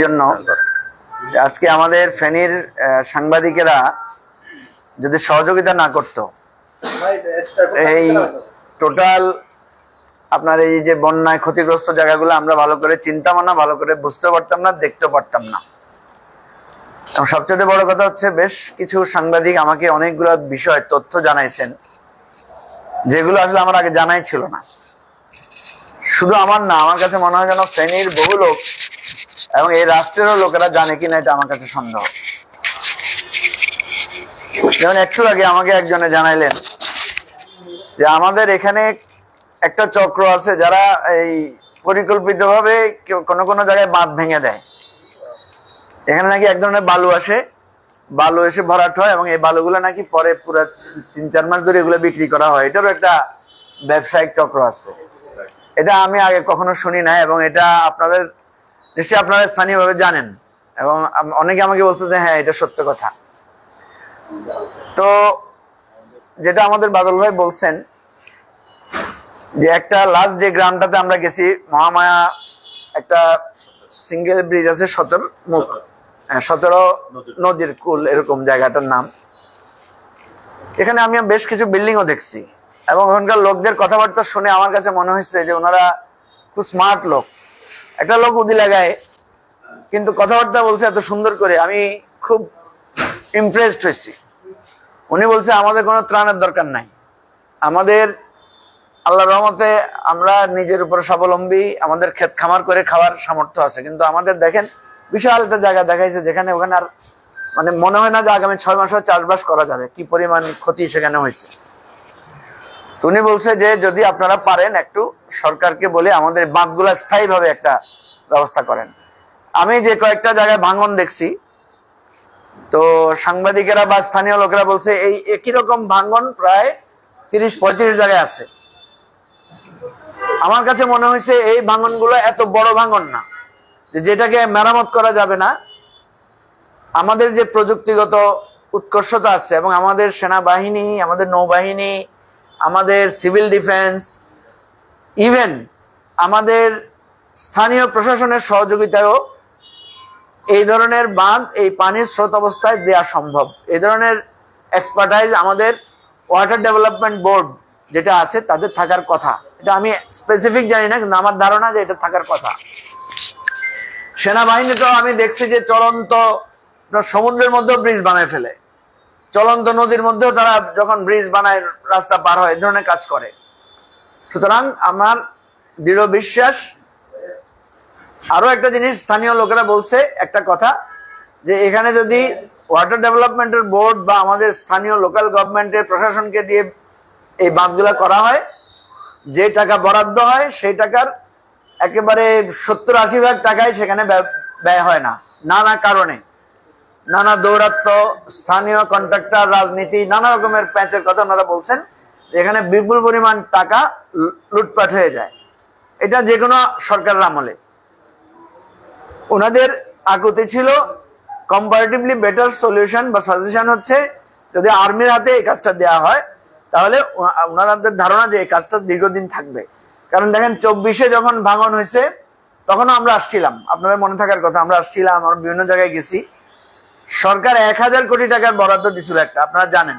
জন্য আজকে আমাদের ফেনীর সাংবাদিকেরা যদি সহযোগিতা না করত, এই টোটাল আপনার এই যে বন্যায় ক্ষতিগ্রস্ত জায়গাগুলো আমরা ভালো করে চিন্তাম না, ভালো করে বুঝতে পারতাম না, দেখতে পারতাম না। সবচেয়ে বড় কথা হচ্ছে, বেশ কিছু সাংবাদিক আমাকে অনেকগুলো বিষয়, তথ্য জানাইছেন, যেগুলো আসলে আমার আগে জানাই ছিল না। শুধু আমার না, আমার কাছে মনে হয় যেন ফেনীর বহু লোক এবং এই রাষ্ট্রেরও লোকেরা জানে কিনা এটা আমার কাছে সন্দেহ। যেমন একটু আগে আমাকে একজনে জানাইলেন যে আমাদের এখানে একটা চক্র আছে যারা এই পরিকল্পিতভাবে কেউ কোনো কোনো জায়গায় বাঁধ ভেঙে দেয়। এখানে নাকি এক ধরনের বালু আসে। বালু এসে ভরাট হয় এবং এই বালুগুলো নাকি পরে পুরো তিন চার মাস ধরে এগুলো বিক্রি করা হয়। এটারও একটা ব্যবসায়িক চক্র আছে। এটা আমি আগে কখনো শুনি না এবং এটা আপনাদের নিশ্চয়ই আপনারা স্থানীয়ভাবে জানেন এবং অনেকে আমাকে বলছে যে হ্যাঁ এটা সত্য কথা। তো যেটা আমাদের বাদল ভাই বলছেন যে একটা লাস্ট যে গ্রামটাতে আমরা গেছি মহামায়া একটা সিঙ্গেল ব্রিজ আছে সতেরো মুখ হ্যাঁ, সতেরো নদীর কুল এরকম জায়গাটার নাম। এখানে আমি বেশ কিছু বিল্ডিংও দেখছি এবং ওখানকার লোকদের কথাবার্তা শুনে আমার কাছে মনে হচ্ছে যে ওনারা খুব স্মার্ট লোক। একটা লোক উদি লাগায়, কিন্তু কথাবার্তা বলছে এত সুন্দর করে, আমি খুব ইমপ্রেসড হয়েছি। উনি বলছে, আমাদের কোনো ত্রাণের দরকার নাই। আমাদের আল্লাহ রহমতে আমরা নিজের উপর স্বাবলম্বী, আমাদের ক্ষেত খামার করে খাওয়ার সামর্থ্য আছে। কিন্তু আমাদের দেখেন, বিশাল একটা জায়গা দেখাইছে যেখানে ওখানে আর মানে মনে হয় না যে আগামী ছয় মাসও চাষবাস করা যাবে। কি পরিমাণ ক্ষতি সেখানে হয়েছে? উনি বলছে যে যদি আপনারা পারেন একটু সরকারকে বলে আমাদের বাঁধগুলা স্থায়ীভাবে একটা ব্যবস্থা করেন। আমি যে কয়েকটা জায়গায় ভাঙন দেখছি, তো সাংবাদিকেরা বা স্থানীয় লোকেরা বলছে এই একই রকম ভাঙন প্রায় তিরিশ পঁয়ত্রিশ জায়গায় আছে। আমার কাছে মনে হয়েছে এই ভাঙনগুলো এত বড় ভাঙন না যেটাকে মেরামত করা যাবে না। আমাদের যে প্রযুক্তিগত উৎকর্ষতা আছে এবং আমাদের সেনাবাহিনী, আমাদের নৌবাহিনী আমাদের সিভিল ডিফেন্স, ইভেন আমাদের স্থানীয় প্রশাসনের সহযোগিতায়ও এই ধরনের বাঁধ, এই পানির স্রোত অবস্থায় দেওয়া সম্ভব। এই ধরনের এক্সপার্টাইজ আমাদের ওয়াটার ডেভেলপমেন্ট বোর্ড যেটা আছে, তাদের থাকার কথা। এটা আমি স্পেসিফিক জানি না, কিন্তু আমার ধারণা যে এটা থাকার কথা। সেনাবাহিনীতেও আমি দেখছি যে চলন্ত সমুদ্রের মধ্যেও ব্রিজ বানায় ফেলে। চলন্ত নদীর মধ্যেও তারা যখন ব্রিজ বানায়, রাস্তা পার হয় এই ধরনের কাজ করে। সুতরাং আমার দৃঢ় বিশ্বাস, আরও একটা জিনিস স্থানীয় লোকেরা বলছে, একটা কথা, যে এখানে যদি ওয়াটার ডেভেলপমেন্টের বোর্ড বা আমাদের স্থানীয় লোকাল গভর্নমেন্টের প্রশাসনকে দিয়ে এই বাঁধগুলা করা হয়, যে টাকা বরাদ্দ হয়, সেই টাকার একেবারে সত্তর আশি ভাগ টাকাই সেখানে ব্যয় হয় না, নানা কারণে। নানা দৌরাত্ম, স্থানীয় কন্ট্রাক্টর রাজনীতি, নানা রকমের প্যাঁচের কথা ওনারা বলছেন এখানে বিপুল পরিমাণ টাকা লুটপাট হয়ে যায়। এটা যে কোনো সরকারের আমলে। ওনাদের আকুতি ছিল কম্পারেটিভলি বেটার সলিউশন বা সাজেশন হচ্ছে, যদি আর্মির হাতে এই কাজটা দেওয়া হয়, তাহলে ওনাদের ধারণা যে এই কাজটা দীর্ঘদিন থাকবে। কারণ দেখেন, চব্বিশে যখন ভাঙন হয়েছে, তখনও আমরা আসছিলাম। আপনাদের মনে থাকার কথা, আমরা আসছিলাম, আমরা বিভিন্ন জায়গায় গেছি। সরকার এক হাজার কোটি টাকার বরাদ্দ দিছিল একটা, আপনারা জানেন।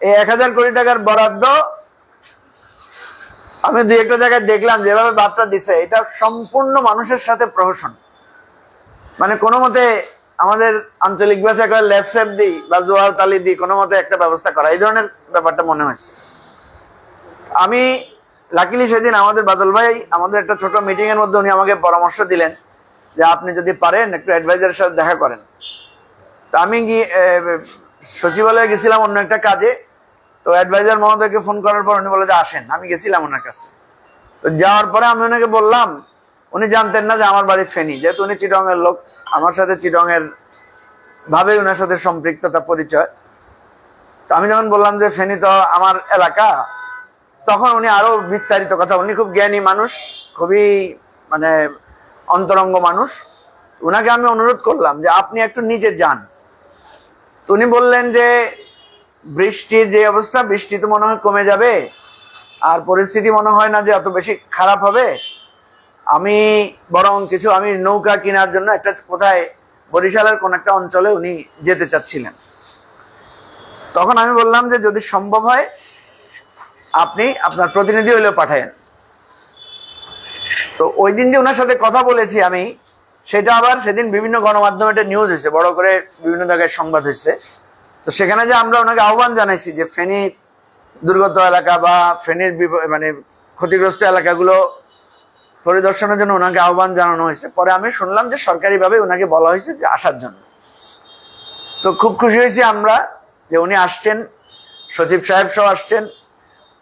এই এক হাজার কোটি টাকার বরাদ্দ, আমি দুই একটা জায়গায় দেখলাম যেভাবে বার্তা দিছে, এটা সম্পূর্ণ মানুষের সাথে প্রহসন। মানে কোনো মতে আমাদের আঞ্চলিক ভাষায় একটা লেফট সেপ দিই বা জোয়ার তালি দিই, কোনো মতে একটা ব্যবস্থা করা, এই ধরনের ব্যাপারটা মনে হয়েছে। আমি লাকিলি সেদিন আমাদের বাদল ভাই, আমাদের একটা ছোট মিটিং এর মধ্যে উনি আমাকে পরামর্শ দিলেন যে আপনি যদি পারেন একটু অ্যাডভাইজারের সাথে দেখা করেন। তো আমি গিয়ে সচিবালয়ে গেছিলাম অন্য একটা কাজে। তো অ্যাডভাইজার মহোদয়কে ফোন করার পর উনি বলে যে আসেন, আমি গেছিলাম ওনার কাছে। তো যাওয়ার পরে আমি ওনাকে বললাম, উনি জানতেন না যে আমার বাড়ি ফেনী। যেহেতু উনি চিটং এর লোক, আমার সাথে চিটং এর ভাবে ওনার সাথে সম্পৃক্ততা, পরিচয়। তো আমি যখন বললাম যে ফেনী তো আমার এলাকা, তখন উনি আরও বিস্তারিত কথা উনি খুব জ্ঞানী মানুষ, খুবই মানে অন্তরঙ্গ মানুষ। ওনাকে আমি অনুরোধ করলাম যে আপনি একটু নিজে যান। তো উনি বললেন যে, বৃষ্টির যে অবস্থা, বৃষ্টি তো মনে হয় কমে যাবে, আর পরিস্থিতি মনে হয় না যে এত বেশি খারাপ হবে। আমি বরং কিছু, আমি নৌকা কেনার জন্য একটা কোথায়, বরিশালের কোন একটা অঞ্চলে উনি যেতে চাচ্ছিলেন। তখন আমি বললাম যে, যদি সম্ভব হয়, আপনি আপনার প্রতিনিধি হলেও পাঠায়েন। তো ওই দিন যে ওনার সাথে কথা বলেছি আমি সেটা আবার সেদিন বিভিন্ন গণমাধ্যমে একটা নিউজ হয়েছে, বড় করে বিভিন্ন জায়গায় সংবাদ হয়েছে। তো সেখানে যে আমরা ওনাকে আহ্বান জানাইছি যে ফেনী দুর্গত এলাকা বা ফেনীর মানে ক্ষতিগ্রস্ত এলাকাগুলো পরিদর্শনের জন্য ওনাকে আহ্বান জানানো হয়েছে। পরে আমি শুনলাম যে সরকারিভাবে ওনাকে বলা হয়েছে যে আসার জন্য। তো খুব খুশি হয়েছি আমরা যে উনি আসছেন, সচিব সাহেব সহ আসছেন।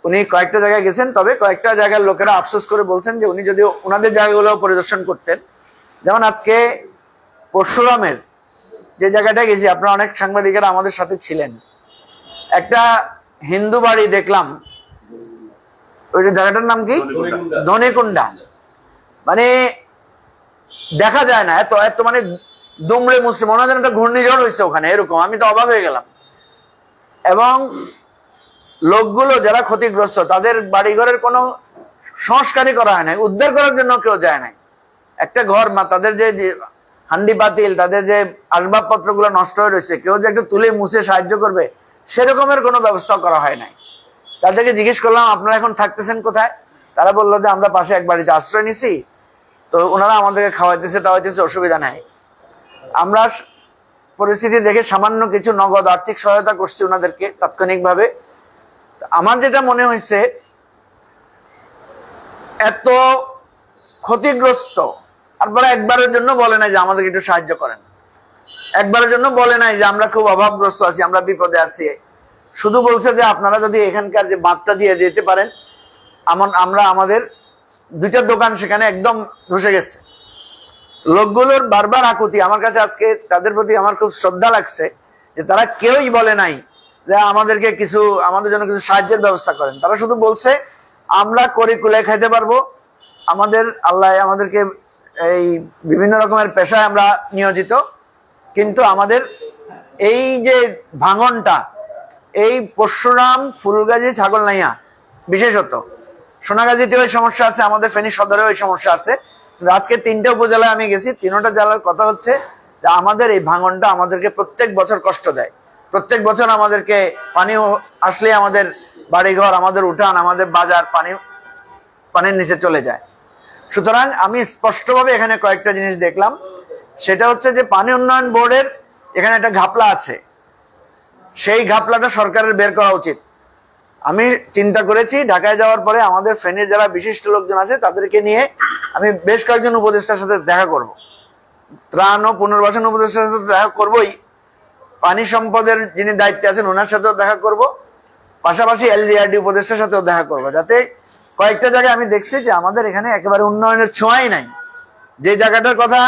উনি কয়েকটা জায়গায় গেছেন, তবে কয়েকটা জায়গার লোকেরা আফসোস করে বলছেন যে উনি যদি ওনাদের জায়গাগুলো পরিদর্শন করতেন যেমন আজকে পরশুরামের যে জায়গাটায় গেছি আপনারা অনেক সাংবাদিকেরা আমাদের সাথে ছিলেন। একটা হিন্দু বাড়ি দেখলাম। ওই যে জায়গাটার নাম কি? ধনেকুন্ডা মানে দেখা যায় না এত এত মানে দুমড়ে মুসলিম মনে হয় একটা ঘূর্ণিঝড় হয়েছে ওখানে এরকম আমি তো অবাক হয়ে গেলাম। এবং লোকগুলো যারা ক্ষতিগ্রস্ত তাদের বাড়িঘরের কোনো সংস্কারই করা হয় নাই উদ্ধার করার জন্য কেউ যায় নাই। একটা ঘর, মা, তাদের যে হান্ডি পাতিল তাদের যে আসবাবপত্রগুলো নষ্ট হয়ে রয়েছে, কেউ যে একটু তুলে মুছে সাহায্য করবে, সেরকমের কোনো ব্যবস্থা করা হয় নাই। তাদেরকে জিজ্ঞেস করলাম, আপনারা এখন থাকতেছেন কোথায়? তারা বলল যে, আমরা পাশে এক বাড়িতে আশ্রয় নিছি। তো ওনারা আমাদেরকে খাওয়াইতেছে, টাওয়াইতেছে, অসুবিধা নাই। আমরা পরিস্থিতি দেখে সামান্য কিছু নগদ আর্থিক সহায়তা করছি ওনাদেরকে তাৎক্ষণিকভাবে। আমার যেটা মনে হয়েছে, এত ক্ষতিগ্রস্ত তারপরে একবারের জন্য বলে নাই যে আমাদেরকে একটু সাহায্য করেন। একবারের জন্য বলে নাই যে আমরা খুব অভাবগ্রস্ত আছি, আমরা বিপদে আছি। শুধু বলছে যে আপনারা যদি এখানকার যে বাঁধটা দিয়ে যেতে পারেন, আমন আমরা আমাদের দুইটা দোকান সেখানে একদম ধসে গেছে। লোকগুলোর বারবার আকুতি। আমার কাছে আজকে তাদের প্রতি আমার খুব শ্রদ্ধা লাগছে যে তারা কেউই বলে নাই যে আমাদেরকে কিছু আমাদের জন্য কিছু সাহায্যের ব্যবস্থা করেন। তারা শুধু বলছে, আমরা করে কুলে খাইতে পারব। আমাদের আল্লাহ আমাদেরকে এই বিভিন্ন রকমের পেশায় আমরা নিয়োজিত, কিন্তু আমাদের এই যে ভাঙনটা, এই পরশুরাম, ফুলগাজী, ছাগলনাইয়া বিশেষত সোনাগাজীতে ওই সমস্যা আছে, আমাদের ফেনী সদরে ওই সমস্যা আছে। আজকে তিনটে উপজেলায় আমি গেছি, তিনটা জেলার কথা হচ্ছে যে আমাদের এই ভাঙনটা আমাদেরকে প্রত্যেক বছর কষ্ট দেয়। প্রত্যেক বছর আমাদেরকে পানি আসলে আমাদের বাড়িঘর, আমাদের উঠান, আমাদের বাজার পানি, পানির নিচে চলে যায়। সুতরাং আমি স্পষ্টভাবে এখানে কয়েকটা জিনিস দেখলাম। সেটা হচ্ছে যে পানি উন্নয়ন বোর্ডের এখানে একটা ঘাপলা আছে। সেই ঘাপলাটা সরকারের বের করা উচিত। আমি চিন্তা করেছি, ঢাকায় যাওয়ার পরে আমাদের ফেনীর যারা বিশিষ্ট লোকজন আছে, তাদেরকে নিয়ে আমি বেশ কয়েকজন উপদেষ্টার সাথে দেখা করব। ত্রাণ ও পুনর্বাসন উপদেষ্টার সাথে দেখা করবই। পানি সম্পদের যিনি দায়িত্বে আছেন, ওনার সাথেও দেখা করব। পাশাপাশি এলজিআরডি উপদেষ্টার সাথেও দেখা করব, যাতে কয়েকটা জায়গায় আমি দেখছি যে আমাদের এখানে একেবারে উন্নয়নের ছোঁয়াই নাই। যে জায়গাটার কথা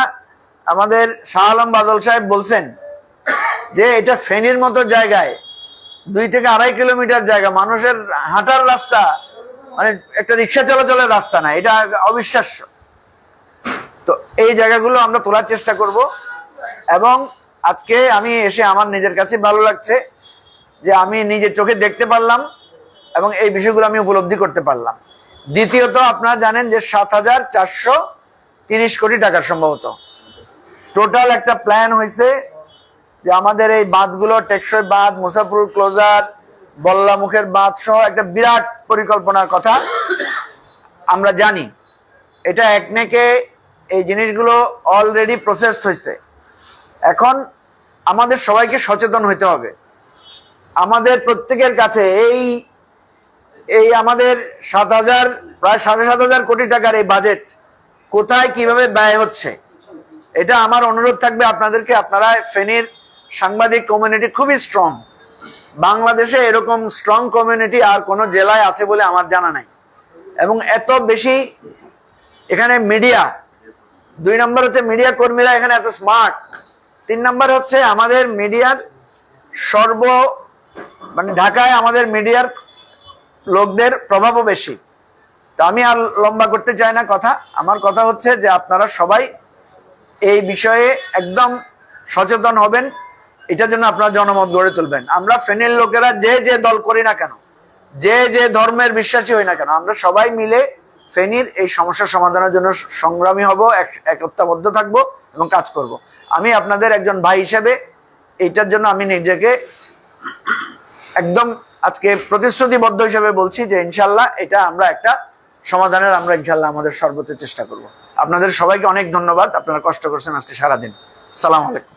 আমাদের শাহ আলম বাদল সাহেব বলছেন, যে এটা ফেনীর মতো জায়গায়, দুই থেকে আড়াই কিলোমিটার জায়গা, মানুষের হাঁটার রাস্তা মানে একটা রিক্সা চলাচলের রাস্তা না, এটা অবিশ্বাস্য। তো এই জায়গাগুলো আমরা তোলার চেষ্টা করব। এবং আজকে আমি এসে আমার নিজের কাছে ভালো লাগছে যে আমি নিজের চোখে দেখতে পারলাম এবং এই বিষয়গুলো আমি উপলব্ধি করতে পারলাম। দ্বিতীয়ত আপনারা জানেন যে সাত হাজার চারশো তিরিশ কোটি টাকা সম্ভবত। টোটাল একটা প্ল্যান হয়েছে যে আমাদের এই বাঁধগুলো, টেকসই বাঁধ মুসাফুর ক্লোজার বল্লামুখের বাঁধ সহ একটা বিরাট পরিকল্পনার কথা আমরা জানি। এটা একনেকে এই জিনিসগুলো অলরেডি প্রসেসড হয়েছে। এখন আমাদের সবাইকে সচেতন হতে হবে। আমাদের প্রত্যেকের কাছে এই এই আমাদের সাত হাজার, প্রায় সাড়ে সাত হাজার কোটি টাকার এই বাজেট কোথায় কীভাবে ব্যয় হচ্ছে? এটা আমার অনুরোধ থাকবে আপনাদেরকে। আপনারা ফেনীর সাংবাদিক কমিউনিটি খুবই স্ট্রং বাংলাদেশে এরকম স্ট্রং কমিউনিটি আর কোনো জেলায় আছে বলে আমার জানা নাই। এবং এত বেশি এখানে মিডিয়া দুই নম্বর হচ্ছে মিডিয়া কর্মীরা এখানে এত স্মার্ট তিন নম্বর হচ্ছে আমাদের মিডিয়ার সর্ব মানে ঢাকায় আমাদের মিডিয়ার লোকদের প্রভাবও বেশি। তো আমি আর লম্বা করতে চাই না কথা। আমার কথা হচ্ছে যে আপনারা সবাই এই বিষয়ে একদম সচেতন হবেন। এটার জন্য আপনারা জনমত গড়ে তুলবেন। আমরা ফেনীর লোকেরা যে যে দল করি না কেন, যে যে ধর্মের বিশ্বাসী হই না কেন, আমরা সবাই মিলে ফেনীর এই সমস্যার সমাধানের জন্য সংগ্রামী হব, এক- একতাবদ্ধ থাকব এবং কাজ করব। আমি আপনাদের একজন ভাই হিসেবে এইটার জন্য আমি নিজেকে একদম আজকে প্রতিশ্রুতিবদ্ধ হিসেবে বলছি যে ইনশাল্লাহ এটা আমরা একটা সমাধানের আমরা ইনশাল্লাহ আমাদের সর্বোচ্চ চেষ্টা করব। আপনাদের সবাইকে অনেক ধন্যবাদ, আপনারা কষ্ট করছেন আজকে সারাদিন। সালাম আলাইকুম।